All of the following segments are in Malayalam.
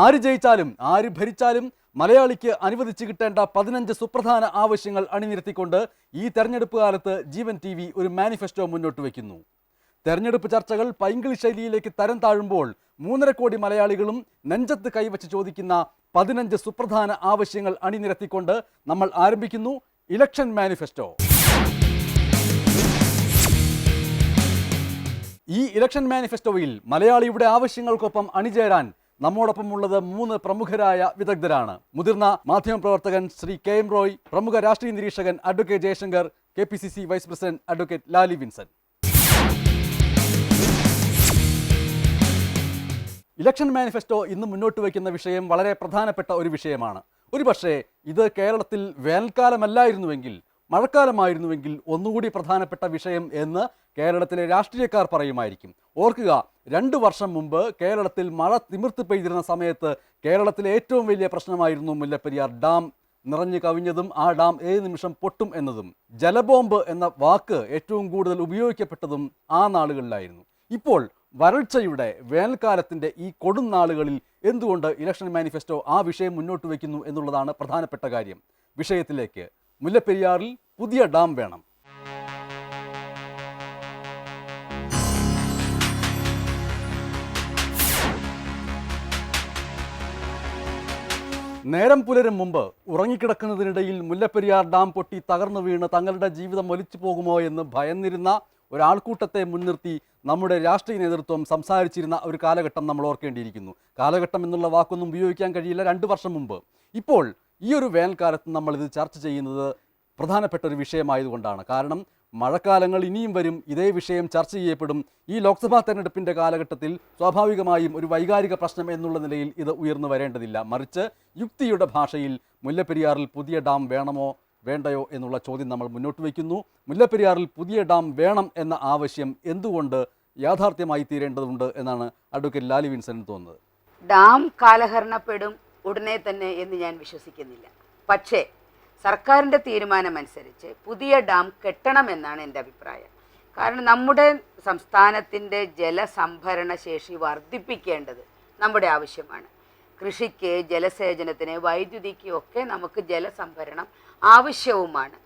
ആര് ജയിച്ചാലും ആര് ഭരിച്ചാലും മലയാളിക്ക് അനുവദിച്ചു കിട്ടേണ്ട പതിനഞ്ച് സുപ്രധാന ആവശ്യങ്ങൾ അണിനിരത്തിക്കൊണ്ട് ഈ തെരഞ്ഞെടുപ്പ് കാലത്ത് ജീവൻ ടി വി ഒരു മാനിഫെസ്റ്റോ മുന്നോട്ട് വയ്ക്കുന്നു. തെരഞ്ഞെടുപ്പ് ചർച്ചകൾ പൈങ്കിളി ശൈലിയിലേക്ക് തരം താഴുമ്പോൾ മൂന്നര കോടി മലയാളികളും നെഞ്ചത്ത് കൈവച്ച് ചോദിക്കുന്ന പതിനഞ്ച് സുപ്രധാന ആവശ്യങ്ങൾ അണിനിരത്തിക്കൊണ്ട് നമ്മൾ ആരംഭിക്കുന്നു ഇലക്ഷൻ മാനിഫെസ്റ്റോ. ഈ ഇലക്ഷൻ മാനിഫെസ്റ്റോയിൽ മലയാളിയുടെ ആവശ്യങ്ങൾക്കൊപ്പം അണിചേരാൻ നമ്മോടൊപ്പം ഉള്ളത് മൂന്ന് പ്രമുഖരായ വിദഗ്ധരാണ്. മുതിർന്ന മാധ്യമപ്രവർത്തകൻ ശ്രീ കെ എം റോയ് പ്രമുഖ രാഷ്ട്രീയ നിരീക്ഷകൻ advocate Jayashankar K P C C vice president advocate Lali Vincent election manifesto ഇന്ന് മുന്നോട്ട് വയ്ക്കുന്ന വിഷയം വളരെ പ്രധാനപ്പെട്ട ഒരു വിഷയമാണ്. ഒരുപക്ഷേ ഇത് കേരളത്തിൽ വേനൽക്കാലമല്ലായിരുന്നുവെങ്കിൽ മഴക്കാലമായിരുന്നുവെങ്കിൽ ഒന്നുകൂടി പ്രധാനപ്പെട്ട വിഷയം എന്ന് കേരളത്തിലെ രാഷ്ട്രീയക്കാർ പറയുമായിരിക്കും. ഓർക്കുക രണ്ടു വർഷം മുമ്പ് കേരളത്തിൽ മഴ തിമിർത്ത് പെയ്തിരുന്ന സമയത്ത് കേരളത്തിലെ ഏറ്റവും വലിയ പ്രശ്നമായിരുന്നു മുല്ലപ്പെരിയാർ ഡാം. നിറഞ്ഞു കവിഞ്ഞതും ആ ഡാം ഏത് നിമിഷം പൊട്ടും എന്നതും. ജലബോംബ് എന്ന വാക്ക് ഏറ്റവും കൂടുതൽ ഉപയോഗിക്കപ്പെട്ടതും ആ നാളുകളിലായിരുന്നു. ഇപ്പോൾ വരൾച്ചയുടെ വേനൽക്കാലത്തിന്റെ ഈ കൊടും നാളുകളിൽ എന്തുകൊണ്ട് ഇലക്ഷൻ മാനിഫെസ്റ്റോ ആ വിഷയം മുന്നോട്ട് വയ്ക്കുന്നു എന്നുള്ളതാണ് പ്രധാനപ്പെട്ട കാര്യം. വിഷയത്തിലേക്ക്. മുല്ലപ്പെരിയാറിൽ പുതിയ ഡാം വേണം. നേരം പുലരും മുമ്പ് ഉറങ്ങിക്കിടക്കുന്നതിനിടയിൽ മുല്ലപ്പെരിയാർ ഡാം പൊട്ടി തകർന്നു വീണ് തങ്ങളുടെ ജീവിതം ഒലിച്ചു പോകുമോ എന്ന് ഭയന്നിരുന്ന ഒരാൾക്കൂട്ടത്തെ മുൻനിർത്തി നമ്മുടെ രാഷ്ട്രീയ നേതൃത്വം സംസാരിച്ചിരുന്ന ഒരു കാലഘട്ടം നമ്മൾ ഓർക്കേണ്ടിയിരിക്കുന്നു. കാലഘട്ടം എന്നുള്ള വാക്കൊന്നും ഉപയോഗിക്കാൻ കഴിയില്ല. രണ്ട് വർഷം മുമ്പ്. ഇപ്പോൾ ഈ ഒരു വേനൽക്കാലത്ത് നമ്മൾ ഇത് ചർച്ച ചെയ്യുന്നത് പ്രധാനപ്പെട്ട ഒരു വിഷയമായതുകൊണ്ടാണ്. കാരണം മഴക്കാലങ്ങൾ ഇനിയും വരും ഇതേ വിഷയം ചർച്ച ചെയ്യപ്പെടും. ഈ ലോക്സഭാ തെരഞ്ഞെടുപ്പിന്റെ കാലഘട്ടത്തിൽ സ്വാഭാവികമായും ഒരു വൈകാരിക പ്രശ്നം എന്നുള്ള നിലയിൽ ഇത് ഉയർന്നു വരേണ്ടതില്ല. മറിച്ച് യുക്തിയുടെ ഭാഷയിൽ മുല്ലപ്പെരിയാറിൽ പുതിയ ഡാം വേണമോ വേണ്ടയോ എന്നുള്ള ചോദ്യം നമ്മൾ മുന്നോട്ട് വയ്ക്കുന്നു. മുല്ലപ്പെരിയാറിൽ പുതിയ ഡാം വേണം എന്ന ആവശ്യം എന്തുകൊണ്ട് യാഥാർത്ഥ്യമായി തീരേണ്ടതുണ്ട് എന്നാണ് അഡ്വക്കേറ്റ് ലാലി വിൻസന് തോന്നുന്നത്. ഡാം കാലഹരണപ്പെടും ഉടനെ തന്നെ എന്ന് ഞാൻ വിശ്വസിക്കുന്നില്ല. പക്ഷേ സർക്കാരിന്റെ തീരുമാനമനുസരിച്ച് പുതിയ ഡാം കെട്ടണമെന്നാണ് എന്റെ അഭിപ്രായം. കാരണം നമ്മുടെ സംസ്ഥാനത്തിന്റെ ജലസംഭരണ ശേഷി വർദ്ധിപ്പിക്കേണ്ടത് നമ്മുടെ ആവശ്യമാണ്. കൃഷിക്ക് ജലസേചനത്തിന് വൈദ്യുതിക്ക് ഒക്കെ നമുക്ക് ജലസംഭരണം ആവശ്യവുമാണ്.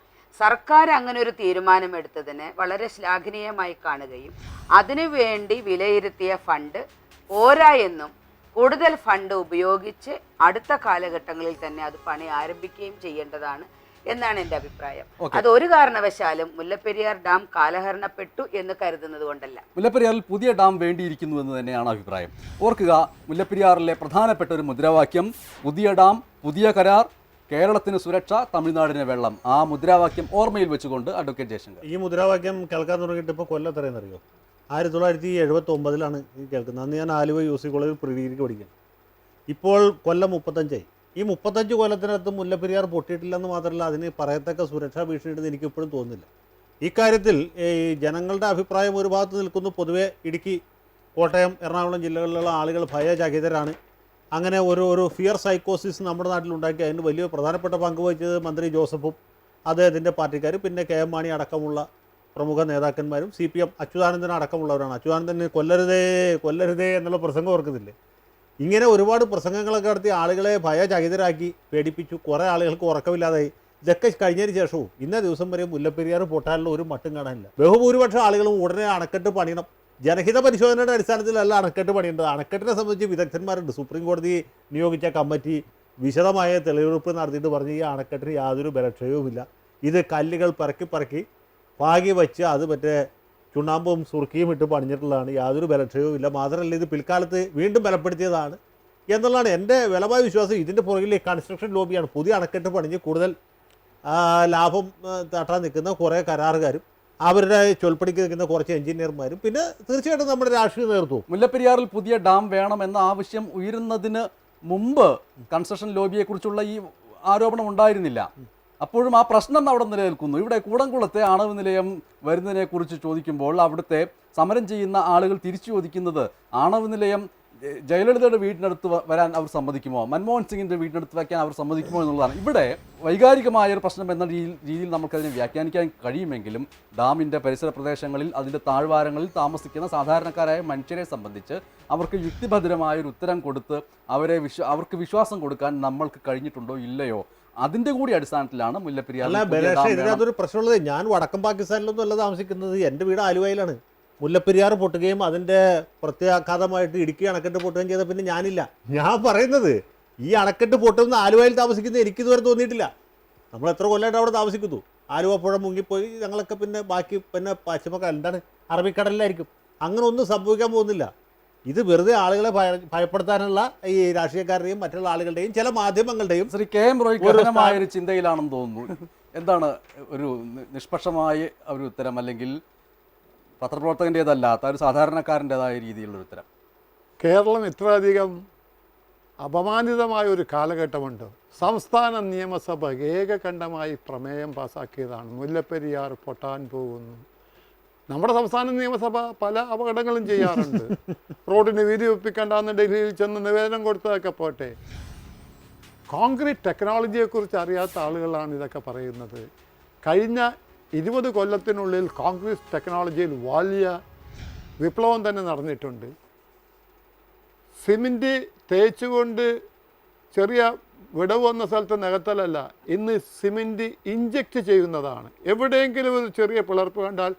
സർക്കാർ അങ്ങനെ ഒരു തീരുമാനമെടുത്തതിന് വളരെ ശ്ലാഘനീയമായി കാണുകയും അതിനുവേണ്ടി വിലയിരുത്തിയ ഫണ്ട് പോരാ എന്നും കൂടുതൽ ഫണ്ട് ഉപയോഗിച്ച് അടുത്ത കാലഘട്ടങ്ങളിൽ തന്നെ അത് പണി ആരംഭിക്കുകയും ചെയ്യേണ്ടതാണ് എന്നാണ് എന്റെ അഭിപ്രായം. അത് ഒരു കാരണവശാലും മുല്ലപ്പെരിയാർ ഡാം കാലഹരണപ്പെട്ടു എന്ന് കരുതുന്നത് കൊണ്ടല്ല. മുല്ലപ്പെരിയാറിൽ പുതിയ ഡാം വേണ്ടിയിരിക്കുന്നു എന്ന് തന്നെയാണ് അഭിപ്രായം. ഓർക്കുക മുല്ലപ്പെരിയാറിലെ പ്രധാനപ്പെട്ട ഒരു മുദ്രാവാക്യം പുതിയ ഡാം പുതിയ കരാർ കേരളത്തിന് സുരക്ഷ തമിഴ്നാടിന് വെള്ളം. ആ മുദ്രാവാക്യം ഓർമ്മയിൽ വെച്ചുകൊണ്ട് അഡ്വക്കേറ്റ് ജയശങ്കർ. ഈ മുദ്രാവാക്യം കേൾക്കാൻ തുടങ്ങിയിട്ട് ഇപ്പോൾ കൊല്ലത്തറിയെന്നറിയോ? ആയിരത്തി തൊള്ളായിരത്തി എഴുപത്തി ഒമ്പതിലാണ് കേൾക്കുന്നത്. അന്ന് ഞാൻ ആലുവ യു സി കോളേജിൽ പ്രീ ഡിഗ്രിക്ക് ഇപ്പോൾ കൊല്ലം മുപ്പത്തഞ്ചായി ഈ മുപ്പത്തഞ്ച് കൊല്ലത്തിനകത്ത് മുല്ലപ്പെരിയാർ പൊട്ടിയിട്ടില്ലെന്ന് മാത്രമല്ല അതിന് പറയത്തക്ക സുരക്ഷാ ഭീഷണിയുണ്ടെന്ന് എനിക്കിപ്പോഴും തോന്നുന്നില്ല. ഇക്കാര്യത്തിൽ ഈ ജനങ്ങളുടെ അഭിപ്രായം ഒരു ഭാഗത്ത് നിൽക്കുന്നു. പൊതുവെ ഇടുക്കി കോട്ടയം എറണാകുളം ജില്ലകളിലുള്ള ആളുകൾ ഭയചകിതരാണ്. അങ്ങനെ ഒരു ഒരു ഫിയർ സൈക്കോസിസ് നമ്മുടെ നാട്ടിലുണ്ടാക്കി അതിന് വലിയ പ്രധാനപ്പെട്ട പങ്ക് വഹിച്ചത് മന്ത്രി ജോസഫും അദ്ദേഹത്തിന്റെ പാർട്ടിക്കാരും പിന്നെ കെ എം മാണി അടക്കമുള്ള പ്രമുഖ നേതാക്കന്മാരും സി പി എം അച്യുതാനന്ദൻ അടക്കമുള്ളവരാണ്. അച്യുതാനന്ദന് കൊല്ലരുതേ കൊല്ലരുതേ എന്നുള്ള പ്രസംഗം ഓർക്കുന്നില്ലേ? ഇങ്ങനെ ഒരുപാട് പ്രസംഗങ്ങളൊക്കെ നടത്തി ആളുകളെ ഭയചകിതരാക്കി പേടിപ്പിച്ചു. കുറേ ആളുകൾക്ക് ഉറക്കമില്ലാതായി. ഇതൊക്കെ കഴിഞ്ഞതിന് ശേഷവും ഇന്ന ദിവസം വരെ മുല്ലപ്പെരിയാർ പൊട്ടാനുള്ള ഒരു മട്ടും കാണാനില്ല. ബഹുഭൂരിപക്ഷം ആളുകളും ഉടനെ അണക്കെട്ട് പണിയണം. ജനഹിത പരിശോധനയുടെ അടിസ്ഥാനത്തിലല്ല അണക്കെട്ട് പണിയേണ്ടത്. അണക്കെട്ടിനെ സംബന്ധിച്ച് വിദഗ്ധന്മാരുണ്ട്. സുപ്രീം കോടതി നിയോഗിച്ച കമ്മിറ്റി വിശദമായ തെളിവെടുപ്പ് നടത്തിയിട്ട് പറഞ്ഞ് ഈ അണക്കെട്ടിന് യാതൊരു ബലക്ഷയവുമില്ല. ഇത് കല്ലുകൾ പറക്കി പറക്കി പാകി വെച്ച് അത് മറ്റേ ചുണ്ണാമ്പും സുർക്കിയും ഇട്ട് പണിഞ്ഞിട്ടുള്ളതാണ്. യാതൊരു ബലക്ഷയവും ഇല്ല. മാത്രമല്ല ഇത് പിൽക്കാലത്ത് വീണ്ടും ബലപ്പെടുത്തിയതാണ് എന്നുള്ളതാണ് എന്റെ വിലമായ വിശ്വാസം. ഇതിന്റെ പുറകിൽ കൺസ്ട്രക്ഷൻ ലോബിയാണ് പുതിയ അണക്കെട്ട് പണിഞ്ഞ് കൂടുതൽ ലാഭം തട്ടാൻ നിൽക്കുന്ന കുറേ കരാറുകാരും അവരുടെ ചൊൽപ്പടിക്ക് നിൽക്കുന്ന കുറച്ച് എഞ്ചിനീയർമാരും പിന്നെ തീർച്ചയായിട്ടും നമ്മുടെ രാഷ്ട്രീയ നേതൃത്വം മുല്ലപ്പെരിയാറിൽ പുതിയ ഡാം വേണം എന്ന ആവശ്യം ഉയരുന്നതിന് മുമ്പ് കൺസ്ട്രക്ഷൻ ലോബിയെക്കുറിച്ചുള്ള ഈ ആരോപണം ഉണ്ടായിരുന്നില്ല. അപ്പോഴും ആ പ്രശ്നം അവിടെ നിലനിൽക്കുന്നു. ഇവിടെ കൂടംകുളത്തെ ആണവ നിലയം വരുന്നതിനെ കുറിച്ച് ചോദിക്കുമ്പോൾ അവിടുത്തെ സമരം ചെയ്യുന്ന ആളുകൾ തിരിച്ചു ചോദിക്കുന്നത് ആണവ നിലയം ജയലളിതയുടെ വീടിനടുത്ത് വരാൻ അവർ സമ്മതിക്കുമോ? മൻമോഹൻ സിംഗിന്റെ വീടിനടുത്ത് വയ്ക്കാൻ അവർ സമ്മതിക്കുമോ എന്നുള്ളതാണ്. ഇവിടെ വൈകാരികമായ ഒരു പ്രശ്നം എന്ന രീതിയിൽ നമുക്കതിനെ വ്യാഖ്യാനിക്കാൻ കഴിയുമെങ്കിലും ഡാമിന്റെ പരിസര പ്രദേശങ്ങളിൽ അതിന്റെ താഴ്വാരങ്ങളിൽ താമസിക്കുന്ന സാധാരണക്കാരായ മനുഷ്യരെ സംബന്ധിച്ച് അവർക്ക് യുക്തിഭദ്രമായ ഒരു ഉത്തരം കൊടുത്ത് അവരെ വിശ്വ അവർക്ക് വിശ്വാസം കൊടുക്കാൻ നമ്മൾക്ക് കഴിഞ്ഞിട്ടുണ്ടോ ഇല്ലയോ അതിന്റെ കൂടി അടിസ്ഥാനത്തിലാണ് മുല്ലപ്പെരിയാർ ഇതിനകത്തൊരു പ്രശ്നമുള്ളത് ഞാൻ വടക്കൻ പാകിസ്ഥാനിലൊന്നും അല്ല താമസിക്കുന്നത്. എന്റെ വീട് ആലുവയിലാണ്. മുല്ലപ്പെരിയാർ പൊട്ടുകയും അതിന്റെ പ്രത്യാഘാതമായിട്ട് ഇടുക്കി അണക്കെട്ട് പൊട്ടുകയും ചെയ്ത പിന്നെ ഞാനില്ല. ഞാൻ പറയുന്നത് ഈ അണക്കെട്ട് പൊട്ടുന്ന ആലുവയിൽ താമസിക്കുന്ന എനിക്ക് ഇതുവരെ തോന്നിയിട്ടില്ല. നമ്മൾ എത്ര കൊല്ലമായിട്ട് അവിടെ താമസിക്കുന്നു? ആലുവ പുഴ മുങ്ങിപ്പോയി ഞങ്ങളൊക്കെ പിന്നെ ബാക്കി പിന്നെ പശ്ചിമ എന്താണ് അറബിക്കടലിലായിരിക്കും. അങ്ങനെ ഒന്നും സംഭവിക്കാൻ പോകുന്നില്ല. ഇത് വെറുതെ ആളുകളെ ഭയപ്പെടുത്താനുള്ള ഈ രാഷ്ട്രീയക്കാരുടെയും മറ്റുള്ള ആളുകളുടെയും ചില മാധ്യമങ്ങളുടെയും ശ്രീ കെ എം റോയ് ഒരു കഠിനമായ ഒരു ചിന്തയിലാണെന്ന് തോന്നുന്നു. എന്താണ് ഒരു നിഷ്പക്ഷമായ ഒരു ഉത്തരം അല്ലെങ്കിൽ പത്രപ്രവർത്തകന്റെതല്ലാത്ത ഒരു സാധാരണക്കാരന്റെതായ രീതിയിലുള്ള ഉത്തരം? കേരളം ഇത്രയധികം അപമാനിതമായ ഒരു കാലഘട്ടമുണ്ട്. സംസ്ഥാന നിയമസഭ ഏകകണ്ഠമായി പ്രമേയം പാസാക്കിയതാണ്. മുല്ലപ്പെരിയാർ പൊട്ടാൻ പോകുന്നു. നമ്മുടെ സംസ്ഥാന നിയമസഭ പല അപകടങ്ങളും ചെയ്യാറുണ്ട്. റോഡിന് വീതി ഒപ്പിക്കണ്ടെന്ന് ഡൽഹിയിൽ ചെന്ന് നിവേദനം കൊടുത്തതൊക്കെ പോട്ടെ. കോൺക്രീറ്റ് ടെക്നോളജിയെക്കുറിച്ച് അറിയാത്ത ആളുകളാണ് ഇതൊക്കെ പറയുന്നത്. കഴിഞ്ഞ ഇരുപത് കൊല്ലത്തിനുള്ളിൽ കോൺക്രീറ്റ് ടെക്നോളജിയിൽ വലിയ വിപ്ലവം തന്നെ നടന്നിട്ടുണ്ട്. സിമെന്റ് തേച്ചുകൊണ്ട് ചെറിയ വിടവ് വന്ന സ്ഥലത്ത് നികത്തലല്ല ഇന്ന് സിമെന്റ് ഇഞ്ചക്റ്റ് ചെയ്യുന്നതാണ്. എവിടെയെങ്കിലും ഒരു ചെറിയ പിളർപ്പ് കണ്ടാൽ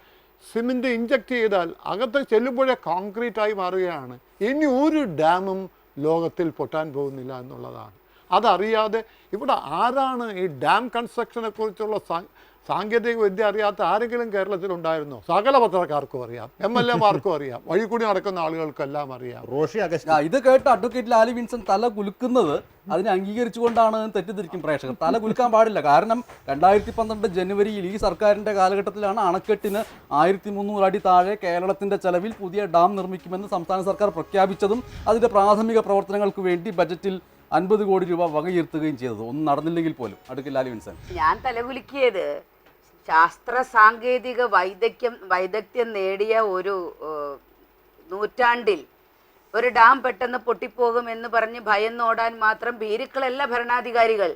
സിമെന്റ് ഇഞ്ചക്ട് ചെയ്താൽ അകത്ത് ചെല്ലുമ്പോഴേ കോൺക്രീറ്റായി മാറുകയാണ്. ഇനി ഒരു ഡാമും ലോകത്തിൽ പൊട്ടാൻ പോകുന്നില്ല എന്നുള്ളതാണ്. അതറിയാതെ ഇവിടെ ആരാണ് ഈ ഡാം കൺസ്ട്രക്ഷനെ കുറിച്ചുള്ള സാ- സാങ്കേതിക വിദ്യ അറിയാത്ത ആരെങ്കിലും കേരളത്തിലുണ്ടായിരുന്നോ? സകല പത്രക്കാർക്കും അറിയാം. എം എൽ എമാർക്കും അറിയാം. വഴി കൂടി നടക്കുന്ന ആളുകൾക്കെല്ലാം അറിയാം. റോഷി അഗസ്റ്റ് ഇത് കേട്ട് അഡ്വക്കേറ്റ് ലാലി വിൻസൺ തല കുലുക്കുന്നത് അതിനെ അംഗീകരിച്ചുകൊണ്ടാണ് എന്ന് തെറ്റിദ്ധരിക്കും പ്രേക്ഷകർ. തല കുലുക്കാൻ പാടില്ല. കാരണം രണ്ടായിരത്തി പന്ത്രണ്ട് ജനുവരിയിൽ ഈ സർക്കാരിന്റെ കാലഘട്ടത്തിലാണ് അണക്കെട്ടിന് ആയിരത്തി മുന്നൂറ് അടി താഴെ കേരളത്തിന്റെ ചെലവിൽ പുതിയ ഡാം നിർമ്മിക്കുമെന്ന് സംസ്ഥാന സർക്കാർ പ്രഖ്യാപിച്ചതും അതിന്റെ പ്രാഥമിക പ്രവർത്തനങ്ങൾക്ക് വേണ്ടി ബജറ്റിൽ അൻപത് കോടി രൂപ വകയിരുത്തുകയും ചെയ്തത്. ഒന്നും നടന്നില്ലെങ്കിൽ പോലും. അഡ്വക്കേറ്റ് ലാലി വിൻസൺ. ഞാൻ തലകുലുക്കിയത് ശാസ്ത്ര സാങ്കേതിക വൈദഗ്ധ്യം വൈദഗ്ധ്യം നേടിയ ഒരു നൂറ്റാണ്ടിൽ ഒരു ഡാം പെട്ടെന്ന് പൊട്ടിപ്പോകും എന്ന് പറഞ്ഞ് ഭയന്നോടാൻ മാത്രം ഭീരുക്കളല്ല ഭരണാധികാരികൾ.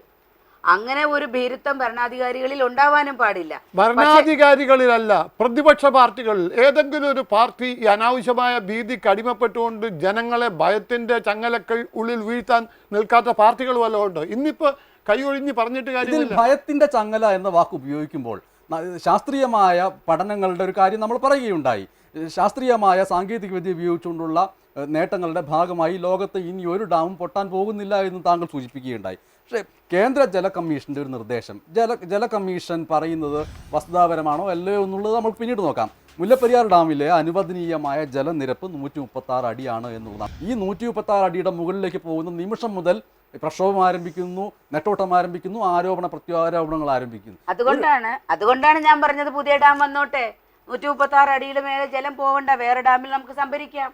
അങ്ങനെ ഒരു ഭീരുത്വം ഭരണാധികാരികളിൽ ഉണ്ടാവാനും പാടില്ല. ഭരണാധികാരികളിലല്ല പ്രതിപക്ഷ പാർട്ടികളിൽ ഏതെങ്കിലും ഒരു പാർട്ടി ഈ അനാവശ്യമായ ഭീതിക്ക് അടിമപ്പെട്ടുകൊണ്ട് ജനങ്ങളെ ഭയത്തിന്റെ ചങ്ങലക്കൾ ഉള്ളിൽ വീഴ്ത്താൻ നിൽക്കാത്ത പാർട്ടികൾ വല്ലതും ഉണ്ട്? ഇന്നിപ്പോ കൈയൊഴിഞ്ഞ് പറഞ്ഞിട്ട് കാര്യം കാര്യമില്ല. ഭയത്തിന്റെ ചങ്ങല എന്ന വാക്ക് ഉപയോഗിക്കുമ്പോൾ ശാസ്ത്രീയമായ പഠനങ്ങളുടെ ഒരു കാര്യം നമ്മൾ പറയുകയുണ്ടായി. ശാസ്ത്രീയമായ സാങ്കേതിക വിദ്യ ഉപയോഗിച്ചുകൊണ്ടുള്ള നേട്ടങ്ങളുടെ ഭാഗമായി ലോകത്ത് ഇനി ഒരു ഡാമും പൊട്ടാൻ പോകുന്നില്ല എന്ന് താങ്കൾ സൂചിപ്പിക്കുകയുണ്ടായി. പക്ഷേ കേന്ദ്ര ജല കമ്മീഷന്റെ ഒരു നിർദ്ദേശം. ജല ജല കമ്മീഷൻ പറയുന്നത് വസ്തുതാപരമാണോ അല്ലയോ എന്നുള്ളത് നമ്മൾ പിന്നീട് നോക്കാം. മുല്ലപ്പെരിയാർ ഡാമിലെ അനുവദനീയമായ ജലനിരപ്പ് നൂറ്റി മുപ്പത്തി അടിയാണ് എന്നുള്ളതാണ്. ഈ നൂറ്റി മുപ്പത്തി അടിയുടെ മുകളിലേക്ക് പോകുന്ന നിമിഷം മുതൽ പ്രക്ഷോഭം ആരംഭിക്കുന്നു നെട്ടോട്ടം ആരംഭിക്കുന്നു ആരോപണ പ്രത്യാരോപണങ്ങൾ ആരംഭിക്കുന്നു. അതുകൊണ്ടാണ് അതുകൊണ്ടാണ് ഞാൻ പറഞ്ഞത് പുതിയ ഡാം വന്നോട്ടെ. നൂറ്റി മുപ്പത്തി ആറ് അടിയിൽ മേലെ ജലം പോവണ്ട വേറെ ഡാമിൽ നമുക്ക് സംഭരിക്കാം.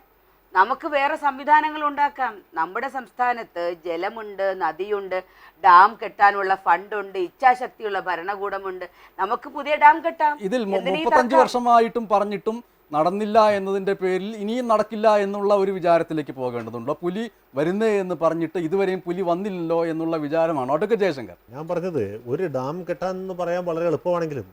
നമുക്ക് വേറെ സംവിധാനങ്ങൾ ഉണ്ടാക്കാം. നമ്മുടെ സംസ്ഥാനത്ത് ജലമുണ്ട് നദിയുണ്ട് ഡാം കെട്ടാനുള്ള ഫണ്ടുണ്ട് ഇച്ഛാശക്തിയുള്ള ഭരണകൂടമുണ്ട്. നമുക്ക് പുതിയ ഡാം കെട്ടാം. ഇതിൽ മുപ്പത്തഞ്ച്? വർഷമായിട്ടും പറഞ്ഞിട്ടും നടന്നില്ല എന്നതിന്റെ പേരിൽ ഇനിയും നടക്കില്ല എന്നുള്ള ഒരു വിചാരത്തിലേക്ക് പോകേണ്ടതുണ്ടോ. പുലി വരുന്നേ എന്ന് പറഞ്ഞിട്ട് ഇതുവരെയും പുലി വന്നില്ലല്ലോ എന്നുള്ള വിചാരമാണോ. അതൊക്കെ ജയശങ്കർ. ഞാൻ പറഞ്ഞത് ഒരു ഡാം കെട്ടാൻ എന്ന് പറയാൻ വളരെ എളുപ്പമാണെങ്കിലും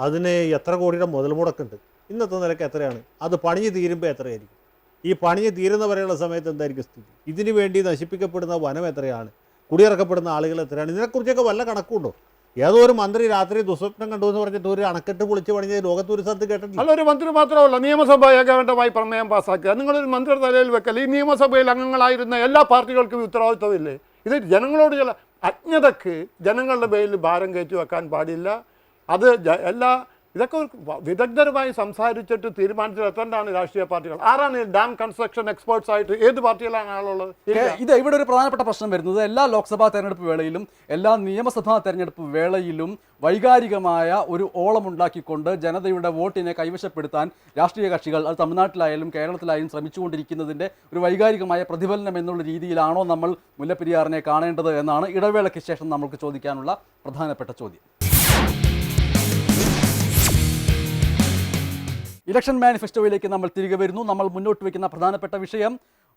അതിന് എത്ര കോടിയുടെ മുതൽ മുടക്കുണ്ട് ഇന്നത്തെ നിലയ്ക്ക് എത്രയാണ്? അത് പണിഞ്ഞ് തീരുമ്പോൾ എത്രയായിരിക്കും? ഈ പണിഞ്ഞ് തീരുന്ന വരെയുള്ള സമയത്ത് എന്തായിരിക്കും സ്ഥിതി? ഇതിനു വേണ്ടി നശിപ്പിക്കപ്പെടുന്ന വനം എത്രയാണ്? കുടിയിറക്കപ്പെടുന്ന ആളുകൾ എത്രയാണ്? ഇതിനെക്കുറിച്ചൊക്കെ വല്ല കണക്കുണ്ടോ ഏതോ ഒരു മന്ത്രി രാത്രി ദുസ്വപ്നം കണ്ടു എന്ന് പറഞ്ഞിട്ട് ഒരു അണക്കെട്ട് പൊളിച്ച് പണിഞ്ഞ ലോകത്ത് ഒരു സ്ഥലത്ത് കേട്ടിട്ടില്ല. അല്ല ഒരു മന്ത്രി മാത്രമല്ല നിയമസഭ ഏകകണ്ഠമായി പ്രമേയം പാസ്സാക്കുക. നിങ്ങളൊരു മന്ത്രിയുടെ തലയിൽ വെക്കൽ ഈ നിയമസഭയിൽ അംഗങ്ങളായിരുന്ന എല്ലാ പാർട്ടികൾക്കും ഉത്തരവാദിത്വമില്ലേ? ഇത് ജനങ്ങളോട് ചില അജ്ഞതക്ക് ജനങ്ങളുടെ പേരിൽ ഭാരം കയറ്റി വെക്കാൻ പാടില്ല. അത് എല്ലാ ഇതൊക്കെ വിദഗ്ധരുമായി സംസാരിച്ചിട്ട് തീരുമാനത്തിലെത്തേണ്ടതാണ് രാഷ്ട്രീയ പാർട്ടികൾ? ആരാണ് ഡാം കൺസ്ട്രക്ഷൻ എക്സ്പേർട്സ് ആയിട്ട് ഏത് പാർട്ടിയിലാണ് ആളുള്ളത്. ഇത് ഇവിടെ ഒരു പ്രധാനപ്പെട്ട പ്രശ്നം വരുന്നത് എല്ലാ ലോക്സഭാ തെരഞ്ഞെടുപ്പ് വേളയിലും എല്ലാ നിയമസഭാ തെരഞ്ഞെടുപ്പ് വേളയിലും വൈകാരികമായ ഒരു ഓളമുണ്ടാക്കിക്കൊണ്ട് ജനതയുടെ വോട്ടിനെ കൈവശപ്പെടുത്താൻ രാഷ്ട്രീയ കക്ഷികൾ അത് തമിഴ്നാട്ടിലായാലും കേരളത്തിലായാലും ശ്രമിച്ചുകൊണ്ടിരിക്കുന്നതിന്റെ ഒരു വൈകാരികമായ പ്രതിഫലനം എന്നുള്ള രീതിയിലാണോ നമ്മൾ മുല്ലപ്പെരിയാറിനെ കാണേണ്ടത് എന്നാണ് ഇടവേളയ്ക്ക് ശേഷം നമുക്ക് ചോദിക്കാനുള്ള പ്രധാനപ്പെട്ട ചോദ്യം. ഇലക്ഷൻ മാനിഫെസ്റ്റോയിലേക്ക് നമ്മൾ തിരികെ വരുന്നു. നമ്മൾ മുന്നോട്ട് വയ്ക്കുന്ന പ്രധാനപ്പെട്ട വിഷയം